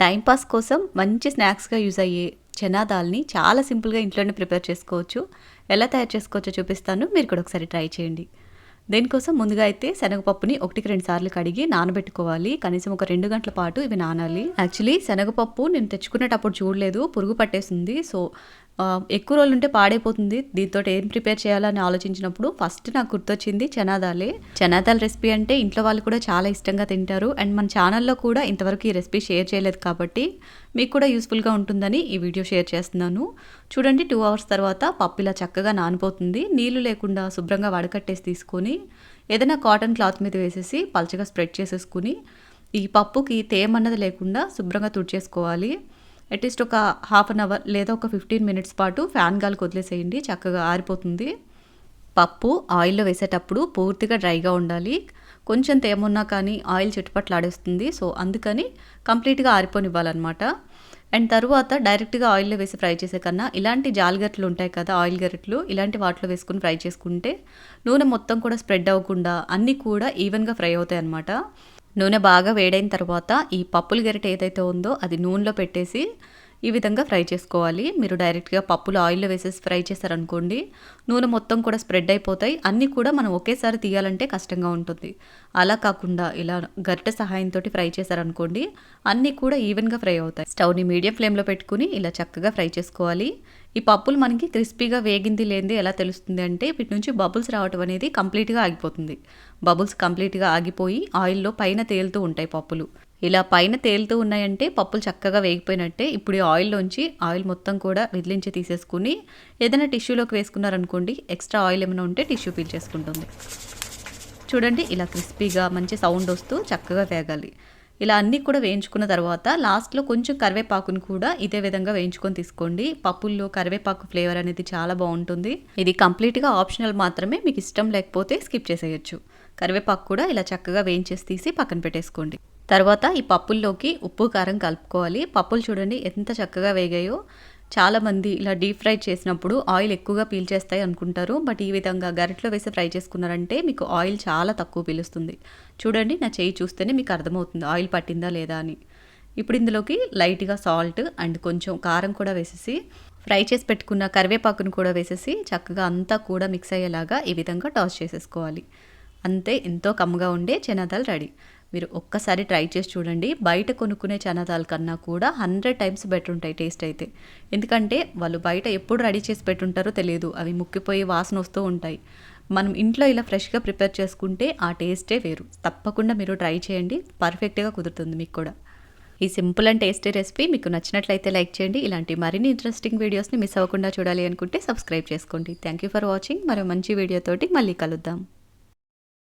Timepass కోసం మంచి స్నాక్స్గా use అయ్యే చనా దాల్ని చాలా సింపుల్గా ఇంట్లోనే ప్రిపేర్ చేసుకోవచ్చు. ఎలా తయారు చేసుకోవచ్చో చూపిస్తాను. మీరు కూడా ఒకసారి ట్రై చేయండి. దీనికోసం ముందుగా అయితే శనగపప్పుని ఒకటికి రెండు సార్లు కడిగి నానబెట్టుకోవాలి. కనీసం ఒక రెండు గంటల పాటు ఇవి నానాలి. యాక్చువల్లీ శనగపప్పు నేను తెచ్చుకునేటప్పుడు చూడలేదు. పురుగు పట్టేసింది. సో ఎక్కువ రోజులు ఉంటే పాడైపోతుంది. దీంతో ఏం ప్రిపేర్ చేయాలని ఆలోచించినప్పుడు ఫస్ట్ నాకు గుర్తొచ్చింది చనాదాలే. చనాదాల్ రెసిపీ అంటే ఇంట్లో వాళ్ళు కూడా చాలా ఇష్టంగా తింటారు. అండ్ మన ఛానల్లో కూడా ఇంతవరకు ఈ రెసిపీ షేర్ చేయలేదు కాబట్టి మీకు కూడా యూస్ఫుల్గా ఉంటుందని ఈ వీడియో షేర్ చేస్తున్నాను. చూడండి టూ అవర్స్ తర్వాత పప్పు ఇలా చక్కగా నానిపోతుంది. నీళ్ళు లేకుండా శుభ్రంగా వడకట్టేసి తీసుకొని ఏదైనా కాటన్ క్లాత్ మీద వేసేసి పలచగా స్ప్రెడ్ చేసేసుకుని ఈ పప్పుకి తేమన్నది లేకుండా శుభ్రంగా తుడిచేసుకోవాలి. అట్లీస్ట్ ఒక హాఫ్ అన్ అవర్ లేదా ఒక ఫిఫ్టీన్ మినిట్స్ పాటు ఫ్యాన్ గాలికి వదిలేసేయండి. చక్కగా ఆరిపోతుంది. పప్పు ఆయిల్లో వేసేటప్పుడు పూర్తిగా డ్రైగా ఉండాలి. కొంచెం తేమున్నా కానీ ఆయిల్ చిట్టుపట్లాడేస్తుంది సో అందుకని కంప్లీట్గా ఆరిపోనివ్వాలన్నమాట. అండ్ తరువాత డైరెక్ట్గా ఆయిల్లో వేసి ఫ్రై చేసే కన్నా ఇలాంటి జాలిగట్లు ఉంటాయి కదా ఆయిల్ గరిట్లు ఇలాంటి వాటిలో వేసుకుని ఫ్రై చేసుకుంటే నూనె మొత్తం కూడా స్ప్రెడ్ అవ్వకుండా అన్నీ కూడా ఈవెన్గా ఫ్రై అవుతాయి అన్నమాట నూనె బాగా వేడైన తర్వాత ఈ పప్పుల గరిటె ఏదైతే ఉందో అది నూనెలో పెట్టేసి ఈ విధంగా ఫ్రై చేసుకోవాలి. మీరు డైరెక్ట్గా పప్పులు ఆయిల్లో వేసేసి ఫ్రై చేశారనుకోండి నూనె మొత్తం కూడా స్ప్రెడ్ అయిపోతాయి. అన్నీ కూడా మనం ఒకేసారి తీయాలంటే కష్టంగా ఉంటుంది. అలా కాకుండా ఇలా గరిటె సహాయంతో ఫ్రై చేశారనుకోండి అన్నీ కూడా ఈవెన్గా ఫ్రై అవుతాయి. స్టవ్ని మీడియం ఫ్లేమ్లో పెట్టుకుని ఇలా చక్కగా ఫ్రై చేసుకోవాలి. ఈ పప్పులు మనకి క్రిస్పీగా వేగింది లేనిది ఎలా తెలుస్తుంది అంటే వీటి నుంచి బబుల్స్ రావటం అనేది కంప్లీట్గా ఆగిపోతుంది. బబుల్స్ కంప్లీట్గా ఆగిపోయి ఆయిల్లో పైన తేలుతూ ఉంటాయి పప్పులు. ఇలా పైన తేలుతూ ఉన్నాయంటే పప్పులు చక్కగా వేగిపోయినట్టే ఇప్పుడు ఈ ఆయిల్లోంచి ఆయిల్ మొత్తం కూడా విదిలించి తీసేసుకుని ఏదైనా టిష్యూలోకి వేసుకున్నారనుకోండి ఎక్స్ట్రా ఆయిల్ ఏమైనా ఉంటే టిష్యూ పీల్చేసుకుంటుంది చూడండి ఇలా క్రిస్పీగా మంచి సౌండ్ వస్తూ చక్కగా వేగాలి. ఇలా అన్నీ కూడా వేయించుకున్న తర్వాత లాస్ట్లో కొంచెం కరివేపాకుని కూడా ఇదే విధంగా వేయించుకొని తీసుకోండి. పప్పుల్లో కరివేపాకు ఫ్లేవర్ అనేది చాలా బాగుంటుంది. ఇది కంప్లీట్గా ఆప్షనల్ మాత్రమే మీకు ఇష్టం లేకపోతే స్కిప్ చేసేయచ్చు. కరివేపాకు కూడా ఇలా చక్కగా వేయించేసి తీసి పక్కన పెట్టేసుకోండి. తర్వాత ఈ పప్పుల్లోకి ఉప్పు కారం కలుపుకోవాలి. పప్పులు చూడండి ఎంత చక్కగా వేగాయో. చాలామంది ఇలా డీప్ ఫ్రై చేసినప్పుడు ఆయిల్ ఎక్కువగా పీల్చేస్తాయి అనుకుంటారు. బట్ ఈ విధంగా గరిటలో వేసి ఫ్రై చేసుకున్నారంటే మీకు ఆయిల్ చాలా తక్కువ పీలుస్తుంది. చూడండి నా చేయి చూస్తేనే మీకు అర్థమవుతుంది ఆయిల్ పట్టిందా లేదా అని. ఇప్పుడు ఇందులోకి లైట్గా సాల్ట్ అండ్ కొంచెం కారం కూడా వేసేసి ఫ్రై చేసి పెట్టుకున్న కరివేపాకును కూడా వేసేసి చక్కగా అంతా కూడా మిక్స్ అయ్యేలాగా ఈ విధంగా టాస్ చేసేసుకోవాలి. అంతే ఎంతో కమ్మగా ఉండే చెనాదాలు రెడీ. మీరు ఒక్కసారి ట్రై చేసి చూడండి. బయట కొనుక్కునే చనాదాల కన్నా కూడా హండ్రెడ్ టైమ్స్ బెటర్ ఉంటాయి టేస్ట్ అయితే. ఎందుకంటే వాళ్ళు బయట ఎప్పుడు రెడీ చేసి పెట్టుంటారో తెలియదు. అవి ముక్కిపోయి వాసన వస్తూ ఉంటాయి. మనం ఇంట్లో ఇలా ఫ్రెష్గా ప్రిపేర్ చేసుకుంటే ఆ టేస్టే వేరు. తప్పకుండా మీరు ట్రై చేయండి. పర్ఫెక్ట్గా కుదురుతుంది మీకు కూడా. ఈ సింపుల్ అండ్ టేస్టీ రెసిపీ మీకు నచ్చినట్లయితే లైక్ చేయండి. ఇలాంటి మరిన్ని ఇంట్రెస్టింగ్ వీడియోస్ని మిస్ అవ్వకుండా చూడాలి అనుకుంటే సబ్స్క్రైబ్ చేసుకోండి. Thank you for watching. మరో మంచి వీడియోతోటి మళ్ళీ కలుద్దాం.